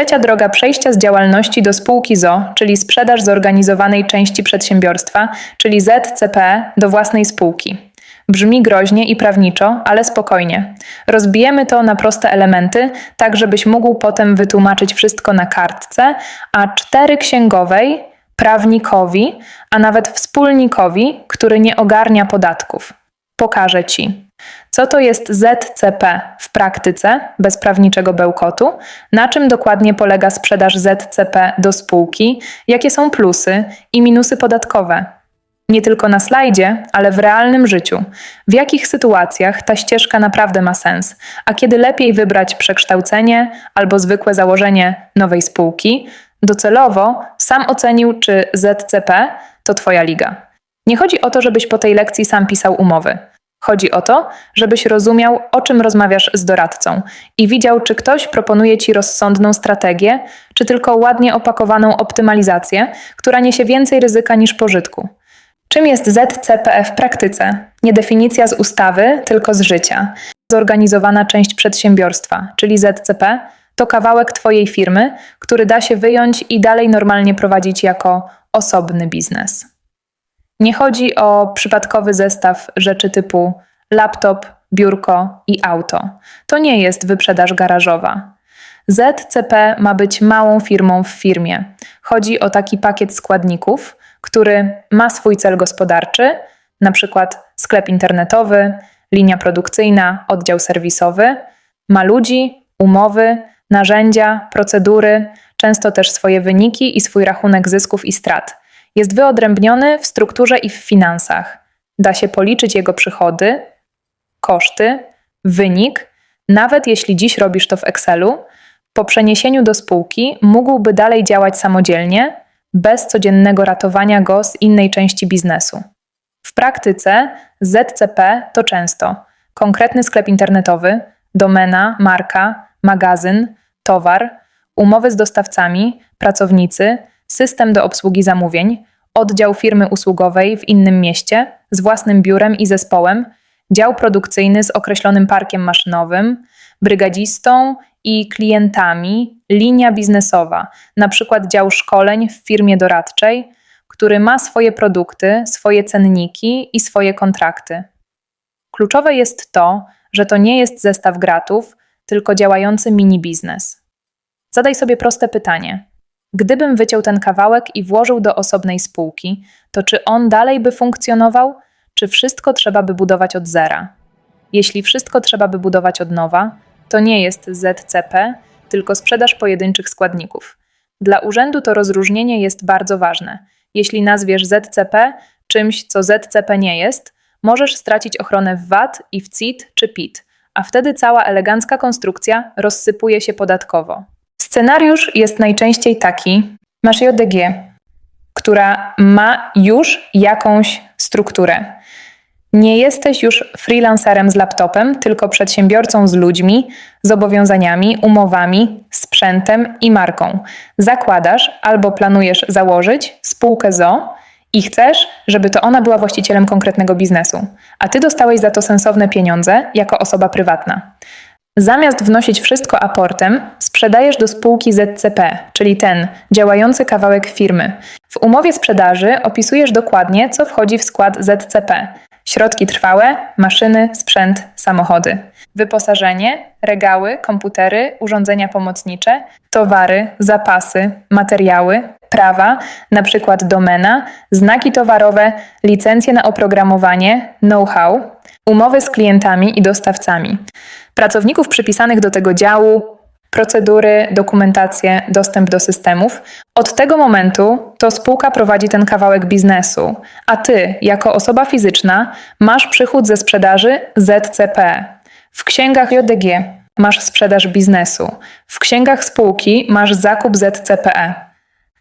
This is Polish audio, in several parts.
Trzecia droga przejścia z działalności do spółki ZO, czyli sprzedaż zorganizowanej części przedsiębiorstwa, czyli ZCP do własnej spółki. Brzmi groźnie i prawniczo, ale spokojnie. Rozbijemy to na proste elementy, tak żebyś mógł potem wytłumaczyć wszystko na kartce, a cztery księgowej, prawnikowi, a nawet wspólnikowi, który nie ogarnia podatków. Pokażę Ci. Co to jest ZCP w praktyce, bez prawniczego bełkotu? Na czym dokładnie polega sprzedaż ZCP do spółki? Jakie są plusy i minusy podatkowe? Nie tylko na slajdzie, ale w realnym życiu. W jakich sytuacjach ta ścieżka naprawdę ma sens, a kiedy lepiej wybrać przekształcenie albo zwykłe założenie nowej spółki? Docelowo sam ocenił, czy ZCP to Twoja liga. Nie chodzi o to, żebyś po tej lekcji sam pisał umowy. Chodzi o to, żebyś rozumiał, o czym rozmawiasz z doradcą i widział, czy ktoś proponuje ci rozsądną strategię, czy tylko ładnie opakowaną optymalizację, która niesie więcej ryzyka niż pożytku. Czym jest ZCPF w praktyce? Nie definicja z ustawy, tylko z życia. Zorganizowana część przedsiębiorstwa, czyli ZCP, to kawałek Twojej firmy, który da się wyjąć i dalej normalnie prowadzić jako osobny biznes. Nie chodzi o przypadkowy zestaw rzeczy typu laptop, biurko i auto. To nie jest wyprzedaż garażowa. ZCP ma być małą firmą w firmie. Chodzi o taki pakiet składników, który ma swój cel gospodarczy, na przykład sklep internetowy, linia produkcyjna, oddział serwisowy, ma ludzi, umowy, narzędzia, procedury, często też swoje wyniki i swój rachunek zysków i strat. Jest wyodrębniony w strukturze i w finansach. Da się policzyć jego przychody, koszty, wynik, nawet jeśli dziś robisz to w Excelu, po przeniesieniu do spółki mógłby dalej działać samodzielnie, bez codziennego ratowania go z innej części biznesu. W praktyce ZCP to często konkretny sklep internetowy, domena, marka, magazyn, towar, umowy z dostawcami, pracownicy, system do obsługi zamówień, oddział firmy usługowej w innym mieście z własnym biurem i zespołem, dział produkcyjny z określonym parkiem maszynowym, brygadzistą i klientami, linia biznesowa, na przykład dział szkoleń w firmie doradczej, który ma swoje produkty, swoje cenniki i swoje kontrakty. Kluczowe jest to, że to nie jest zestaw gratów, tylko działający mini biznes. Zadaj sobie proste pytanie: Gdybym wyciął ten kawałek i włożył do osobnej spółki, to czy on dalej by funkcjonował, czy wszystko trzeba by budować od zera? Jeśli wszystko trzeba by budować od nowa, to nie jest ZCP, tylko sprzedaż pojedynczych składników. Dla urzędu to rozróżnienie jest bardzo ważne. Jeśli nazwiesz ZCP czymś, co ZCP nie jest, możesz stracić ochronę w VAT i w CIT czy PIT, a wtedy cała elegancka konstrukcja rozsypuje się podatkowo. Scenariusz jest najczęściej taki: masz JDG, która ma już jakąś strukturę. Nie jesteś już freelancerem z laptopem, tylko przedsiębiorcą z ludźmi, zobowiązaniami, umowami, sprzętem i marką. Zakładasz albo planujesz założyć spółkę ZO i chcesz, żeby to ona była właścicielem konkretnego biznesu, a ty dostałeś za to sensowne pieniądze jako osoba prywatna. Zamiast wnosić wszystko aportem, sprzedajesz do spółki ZCP, czyli ten działający kawałek firmy. W umowie sprzedaży opisujesz dokładnie, co wchodzi w skład ZCP. Środki trwałe, maszyny, sprzęt, samochody. Wyposażenie, regały, komputery, urządzenia pomocnicze, towary, zapasy, materiały, prawa, np. domena, znaki towarowe, licencje na oprogramowanie, know-how, umowy z klientami i dostawcami pracowników przypisanych do tego działu, procedury, dokumentację, dostęp do systemów. Od tego momentu to spółka prowadzi ten kawałek biznesu, a ty, jako osoba fizyczna, masz przychód ze sprzedaży ZCP. W księgach JDG masz sprzedaż biznesu, w księgach spółki masz zakup ZCPE.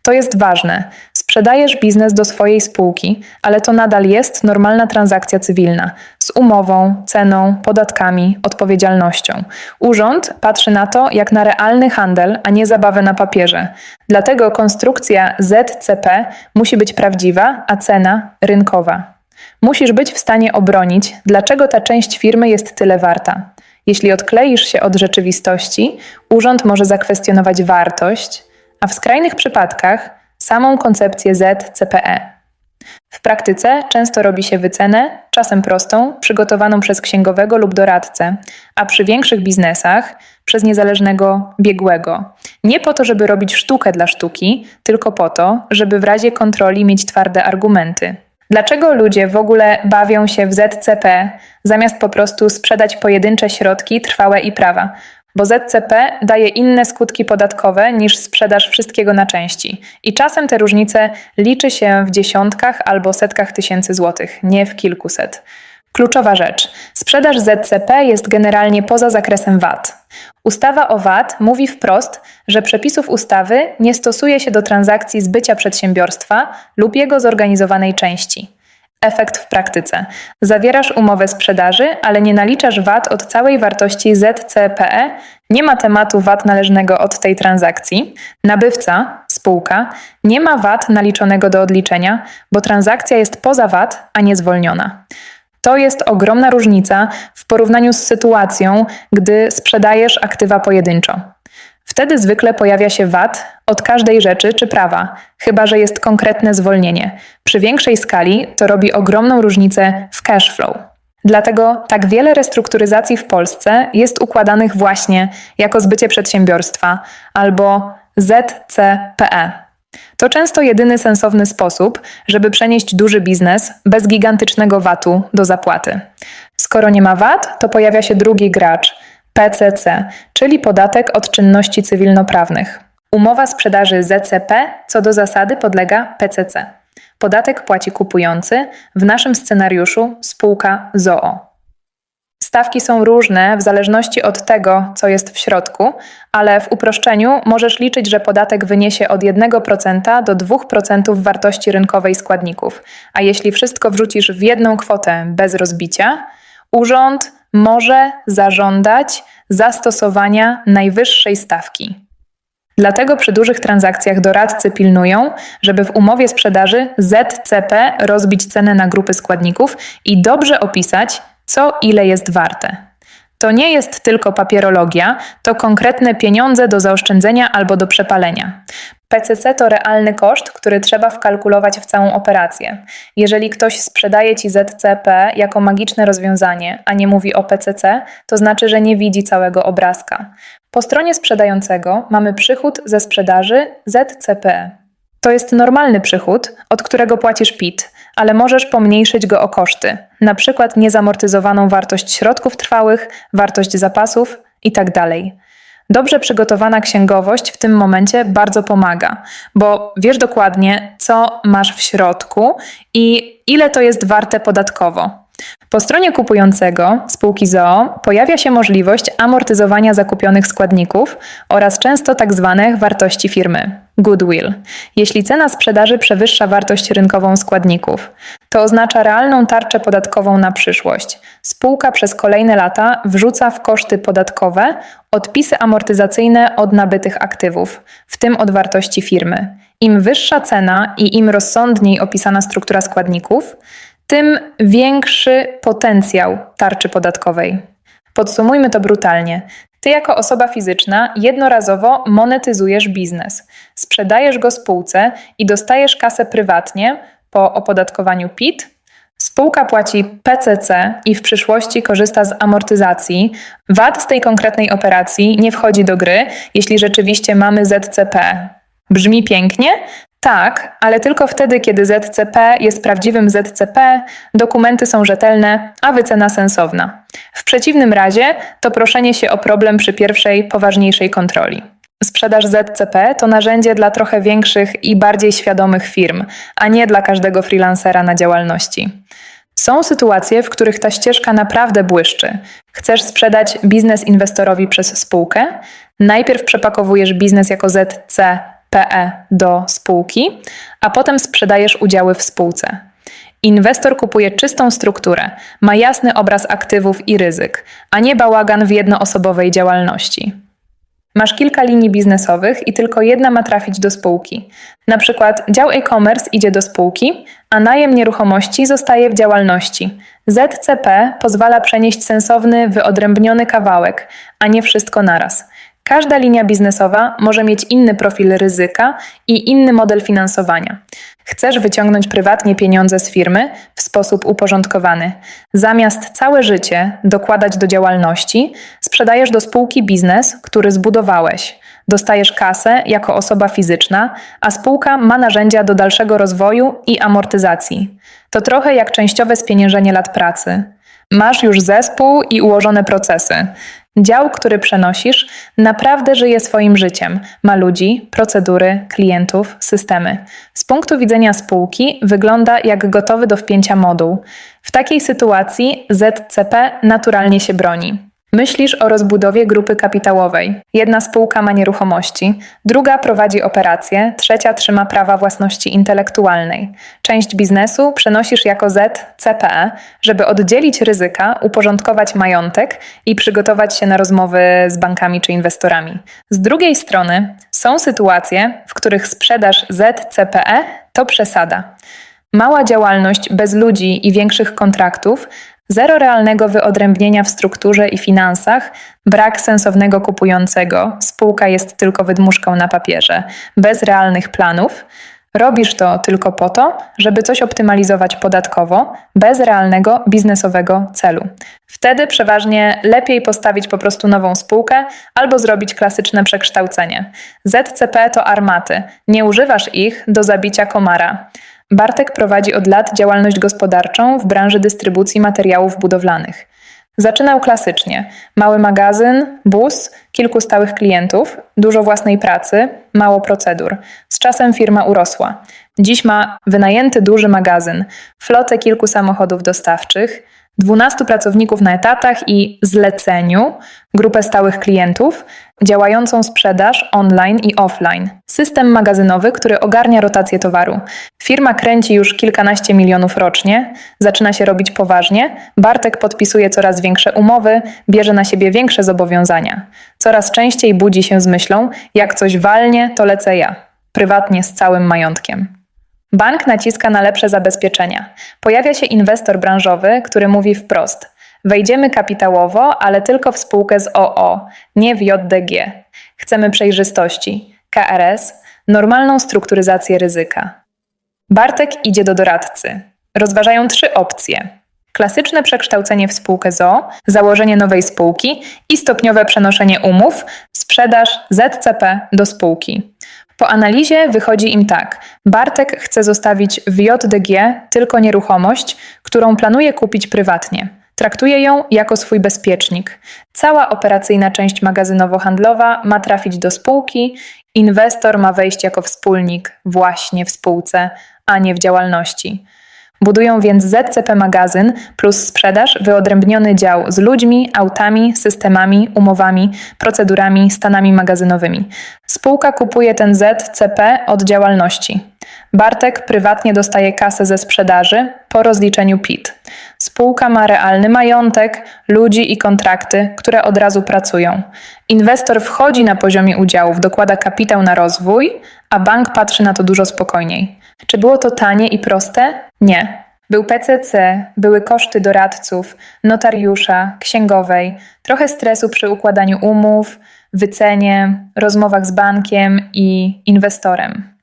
To jest ważne. Sprzedajesz biznes do swojej spółki, ale to nadal jest normalna transakcja cywilna z umową, ceną, podatkami, odpowiedzialnością. Urząd patrzy na to jak na realny handel, a nie zabawę na papierze. Dlatego konstrukcja ZCP musi być prawdziwa, a cena rynkowa. Musisz być w stanie obronić, dlaczego ta część firmy jest tyle warta. Jeśli odkleisz się od rzeczywistości, urząd może zakwestionować wartość, a w skrajnych przypadkach samą koncepcję ZCPE. W praktyce często robi się wycenę, czasem prostą, przygotowaną przez księgowego lub doradcę, a przy większych biznesach przez niezależnego biegłego. Nie po to, żeby robić sztukę dla sztuki, tylko po to, żeby w razie kontroli mieć twarde argumenty. Dlaczego ludzie w ogóle bawią się w ZCP, zamiast po prostu sprzedać pojedyncze środki trwałe i prawa? Bo ZCP daje inne skutki podatkowe niż sprzedaż wszystkiego na części. I czasem te różnice liczy się w dziesiątkach albo setkach tysięcy złotych, nie w kilkuset. Kluczowa rzecz. Sprzedaż ZCP jest generalnie poza zakresem VAT. Ustawa o VAT mówi wprost, że przepisów ustawy nie stosuje się do transakcji zbycia przedsiębiorstwa lub jego zorganizowanej części. Efekt w praktyce. Zawierasz umowę sprzedaży, ale nie naliczasz VAT od całej wartości ZCPE, nie ma tematu VAT należnego od tej transakcji. Nabywca, spółka, nie ma VAT naliczonego do odliczenia, bo transakcja jest poza VAT, a nie zwolniona. To jest ogromna różnica w porównaniu z sytuacją, gdy sprzedajesz aktywa pojedynczo. Wtedy zwykle pojawia się VAT od każdej rzeczy czy prawa, chyba że jest konkretne zwolnienie. Przy większej skali to robi ogromną różnicę w cash flow. Dlatego tak wiele restrukturyzacji w Polsce jest układanych właśnie jako zbycie przedsiębiorstwa albo ZCPE. To często jedyny sensowny sposób, żeby przenieść duży biznes bez gigantycznego VAT-u do zapłaty. Skoro nie ma VAT, to pojawia się drugi gracz PCC, czyli podatek od czynności cywilnoprawnych. Umowa sprzedaży ZCP co do zasady podlega PCC. Podatek płaci kupujący, w naszym scenariuszu spółka ZOO. Stawki są różne w zależności od tego, co jest w środku, ale w uproszczeniu możesz liczyć, że podatek wyniesie od 1% do 2% wartości rynkowej składników, a jeśli wszystko wrzucisz w jedną kwotę bez rozbicia, urząd może zażądać zastosowania najwyższej stawki. Dlatego przy dużych transakcjach doradcy pilnują, żeby w umowie sprzedaży ZCP rozbić cenę na grupy składników i dobrze opisać, co ile jest warte. To nie jest tylko papierologia, to konkretne pieniądze do zaoszczędzenia albo do przepalenia. PCC to realny koszt, który trzeba wkalkulować w całą operację. Jeżeli ktoś sprzedaje ci ZCP jako magiczne rozwiązanie, a nie mówi o PCC, to znaczy, że nie widzi całego obrazka. Po stronie sprzedającego mamy przychód ze sprzedaży ZCP. To jest normalny przychód, od którego płacisz PIT, ale możesz pomniejszyć go o koszty, przykład niezamortyzowaną wartość środków trwałych, wartość zapasów itd. Dobrze przygotowana księgowość w tym momencie bardzo pomaga, bo wiesz dokładnie, co masz w środku i ile to jest warte podatkowo. Po stronie kupującego spółki ZOO pojawia się możliwość amortyzowania zakupionych składników oraz często. Tak wartości firmy goodwill. Jeśli cena sprzedaży przewyższa wartość rynkową składników, to oznacza realną tarczę podatkową na przyszłość. Spółka przez kolejne lata wrzuca w koszty podatkowe odpisy amortyzacyjne od nabytych aktywów, w tym od wartości firmy. Im wyższa cena i im rozsądniej opisana struktura składników, tym większy potencjał tarczy podatkowej. Podsumujmy to brutalnie. Ty, jako osoba fizyczna, jednorazowo monetyzujesz biznes. Sprzedajesz go spółce i dostajesz kasę prywatnie po opodatkowaniu PIT. Spółka płaci PCC i w przyszłości korzysta z amortyzacji. VAT z tej konkretnej operacji nie wchodzi do gry, jeśli rzeczywiście mamy ZCP. Brzmi pięknie? Tak, ale tylko wtedy, kiedy ZCP jest prawdziwym ZCP, dokumenty są rzetelne, a wycena sensowna. W przeciwnym razie to proszenie się o problem przy pierwszej, poważniejszej kontroli. Sprzedaż ZCP to narzędzie dla trochę większych i bardziej świadomych firm, a nie dla każdego freelancera na działalności. Są sytuacje, w których ta ścieżka naprawdę błyszczy. Chcesz sprzedać biznes inwestorowi przez spółkę? Najpierw przepakowujesz biznes jako ZC PE do spółki, a potem sprzedajesz udziały w spółce. Inwestor kupuje czystą strukturę, ma jasny obraz aktywów i ryzyk, a nie bałagan w jednoosobowej działalności. Masz kilka linii biznesowych i tylko jedna ma trafić do spółki. Na przykład dział e-commerce idzie do spółki, a najem nieruchomości zostaje w działalności. ZCP pozwala przenieść sensowny, wyodrębniony kawałek, a nie wszystko naraz. Każda linia biznesowa może mieć inny profil ryzyka i inny model finansowania. Chcesz wyciągnąć prywatnie pieniądze z firmy w sposób uporządkowany. Zamiast całe życie dokładać do działalności, sprzedajesz do spółki biznes, który zbudowałeś. Dostajesz kasę jako osoba fizyczna, a spółka ma narzędzia do dalszego rozwoju i amortyzacji. To trochę jak częściowe spieniężenie lat pracy. Masz już zespół i ułożone procesy. Dział, który przenosisz, naprawdę żyje swoim życiem. Ma ludzi, procedury, klientów, systemy. Z punktu widzenia spółki wygląda jak gotowy do wpięcia moduł. W takiej sytuacji ZCP naturalnie się broni. Myślisz o rozbudowie grupy kapitałowej. Jedna spółka ma nieruchomości, druga prowadzi operacje, trzecia trzyma prawa własności intelektualnej. Część biznesu przenosisz jako ZCPE, żeby oddzielić ryzyka, uporządkować majątek i przygotować się na rozmowy z bankami czy inwestorami. Z drugiej strony są sytuacje, w których sprzedaż ZCPE to przesada. Mała działalność bez ludzi i większych kontraktów, zero realnego wyodrębnienia w strukturze i finansach, brak sensownego kupującego, spółka jest tylko wydmuszką na papierze, bez realnych planów. Robisz to tylko po to, żeby coś optymalizować podatkowo, bez realnego biznesowego celu. Wtedy przeważnie lepiej postawić po prostu nową spółkę albo zrobić klasyczne przekształcenie. ZCP to armaty, nie używasz ich do zabicia komara. Bartek prowadzi od lat działalność gospodarczą w branży dystrybucji materiałów budowlanych. Zaczynał klasycznie: mały magazyn, bus, kilku stałych klientów, dużo własnej pracy, mało procedur. Z czasem firma urosła. Dziś ma wynajęty duży magazyn, flotę kilku samochodów dostawczych, 12 pracowników na etatach i zleceniu, grupę stałych klientów, działającą sprzedaż online i offline, system magazynowy, który ogarnia rotację towaru. Firma kręci już kilkanaście milionów rocznie, zaczyna się robić poważnie, Bartek podpisuje coraz większe umowy, bierze na siebie większe zobowiązania. Coraz częściej budzi się z myślą, jak coś walnie, to lecę ja, prywatnie z całym majątkiem. Bank naciska na lepsze zabezpieczenia. Pojawia się inwestor branżowy, który mówi wprost: Wejdziemy kapitałowo, ale tylko w spółkę z OO, nie w JDG. Chcemy przejrzystości, KRS, normalną strukturyzację ryzyka. Bartek idzie do doradcy. Rozważają trzy opcje. Klasyczne przekształcenie w spółkę ZO, założenie nowej spółki i stopniowe przenoszenie umów, sprzedaż ZCP do spółki. Po analizie wychodzi im tak. Bartek chce zostawić w JDG tylko nieruchomość, którą planuje kupić prywatnie. Traktuje ją jako swój bezpiecznik. Cała operacyjna część magazynowo-handlowa ma trafić do spółki, inwestor ma wejść jako wspólnik właśnie w spółce, a nie w działalności. Budują więc ZCP magazyn plus sprzedaż, wyodrębniony dział z ludźmi, autami, systemami, umowami, procedurami, stanami magazynowymi. Spółka kupuje ten ZCP od działalności. Bartek prywatnie dostaje kasę ze sprzedaży po rozliczeniu PIT. Spółka ma realny majątek, ludzi i kontrakty, które od razu pracują. Inwestor wchodzi na poziomie udziałów, dokłada kapitał na rozwój, a bank patrzy na to dużo spokojniej. Czy było to tanie i proste? Nie. Był PCC, były koszty doradców, notariusza, księgowej, trochę stresu przy układaniu umów, wycenie, rozmowach z bankiem i inwestorem.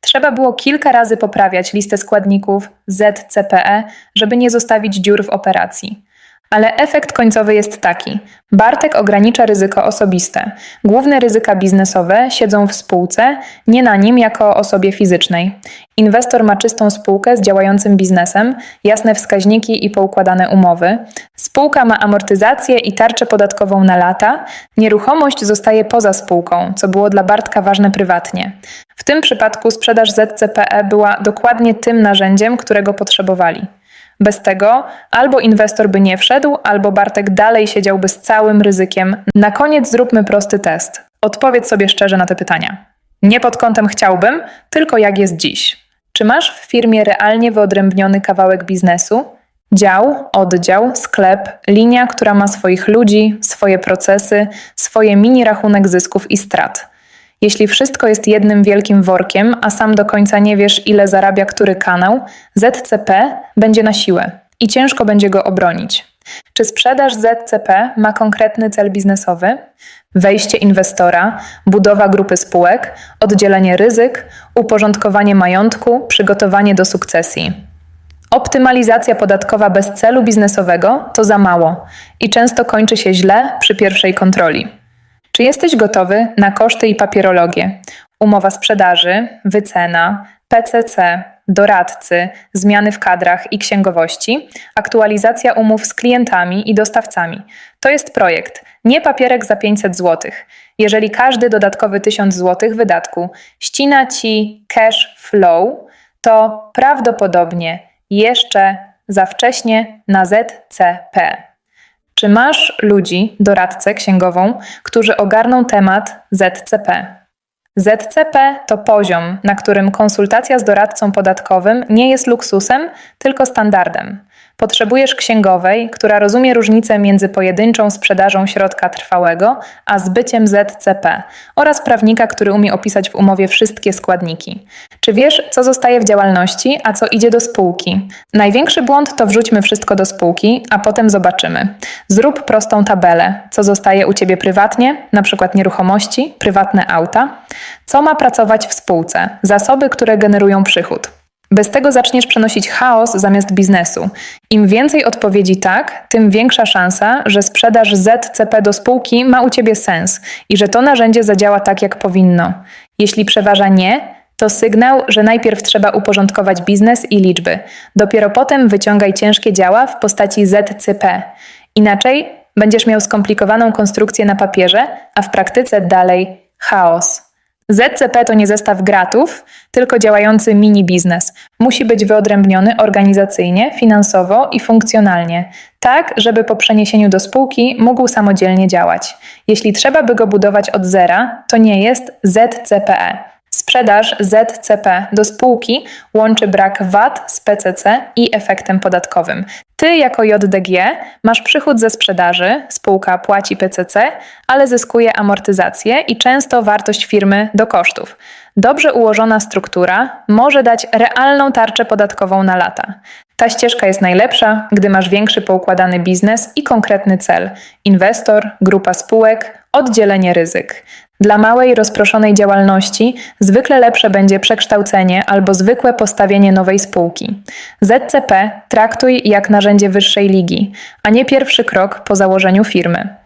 Trzeba było kilka razy poprawiać listę składników ZCPE, żeby nie zostawić dziur w operacji. Ale efekt końcowy jest taki. Bartek ogranicza ryzyko osobiste. Główne ryzyka biznesowe siedzą w spółce, nie na nim jako osobie fizycznej. Inwestor ma czystą spółkę z działającym biznesem, jasne wskaźniki i poukładane umowy. Spółka ma amortyzację i tarczę podatkową na lata. Nieruchomość zostaje poza spółką, co było dla Bartka ważne prywatnie. W tym przypadku sprzedaż ZCPE była dokładnie tym narzędziem, którego potrzebowali. Bez tego albo inwestor by nie wszedł, albo Bartek dalej siedziałby z całym ryzykiem. Na koniec zróbmy prosty test. Odpowiedz sobie szczerze na te pytania. Nie pod kątem chciałbym, tylko jak jest dziś. Czy masz w firmie realnie wyodrębniony kawałek biznesu? Dział, oddział, sklep, linia, która ma swoich ludzi, swoje procesy, swoje mini rachunek zysków i strat. Jeśli wszystko jest jednym wielkim workiem, a sam do końca nie wiesz, ile zarabia który kanał, ZCP będzie na siłę i ciężko będzie go obronić. Czy sprzedaż ZCP ma konkretny cel biznesowy? Wejście inwestora, budowa grupy spółek, oddzielenie ryzyk, uporządkowanie majątku, przygotowanie do sukcesji. Optymalizacja podatkowa bez celu biznesowego to za mało i często kończy się źle przy pierwszej kontroli. Czy jesteś gotowy na koszty i papierologię? Umowa sprzedaży, wycena, PCC, doradcy, zmiany w kadrach i księgowości, aktualizacja umów z klientami i dostawcami. To jest projekt, nie papierek za 500 zł. Jeżeli każdy dodatkowy 1000 zł wydatku ścina ci cash flow, to prawdopodobnie jeszcze za wcześnie na ZCP. Czy masz ludzi, doradcę księgową, którzy ogarną temat ZCP? ZCP to poziom, na którym konsultacja z doradcą podatkowym nie jest luksusem, tylko standardem. Potrzebujesz księgowej, która rozumie różnicę między pojedynczą sprzedażą środka trwałego a zbyciem ZCP oraz prawnika, który umie opisać w umowie wszystkie składniki. Czy wiesz, co zostaje w działalności, a co idzie do spółki? Największy błąd to wrzućmy wszystko do spółki, a potem zobaczymy. Zrób prostą tabelę, co zostaje u ciebie prywatnie, przykład nieruchomości, prywatne auta, co ma pracować w spółce, zasoby, które generują przychód. Bez tego zaczniesz przenosić chaos zamiast biznesu. Im więcej odpowiedzi tak, tym większa szansa, że sprzedaż ZCP do spółki ma u ciebie sens i że to narzędzie zadziała tak, jak powinno. Jeśli przeważa nie, to sygnał, że najpierw trzeba uporządkować biznes i liczby. Dopiero potem wyciągaj ciężkie działa w postaci ZCP. Inaczej będziesz miał skomplikowaną konstrukcję na papierze, a w praktyce dalej chaos. ZCP to nie zestaw gratów, tylko działający mini biznes. Musi być wyodrębniony organizacyjnie, finansowo i funkcjonalnie, tak żeby po przeniesieniu do spółki mógł samodzielnie działać. Jeśli trzeba by go budować od zera, to nie jest ZCPE. Sprzedaż ZCP do spółki łączy brak VAT z PCC i efektem podatkowym. Ty jako JDG masz przychód ze sprzedaży, spółka płaci PCC, ale zyskuje amortyzację i często wartość firmy do kosztów. Dobrze ułożona struktura może dać realną tarczę podatkową na lata. Ta ścieżka jest najlepsza, gdy masz większy poukładany biznes i konkretny cel inwestor, grupa spółek, oddzielenie ryzyk. Dla małej, rozproszonej działalności zwykle lepsze będzie przekształcenie albo zwykłe postawienie nowej spółki. ZCP traktuj jak narzędzie wyższej ligi, a nie pierwszy krok po założeniu firmy.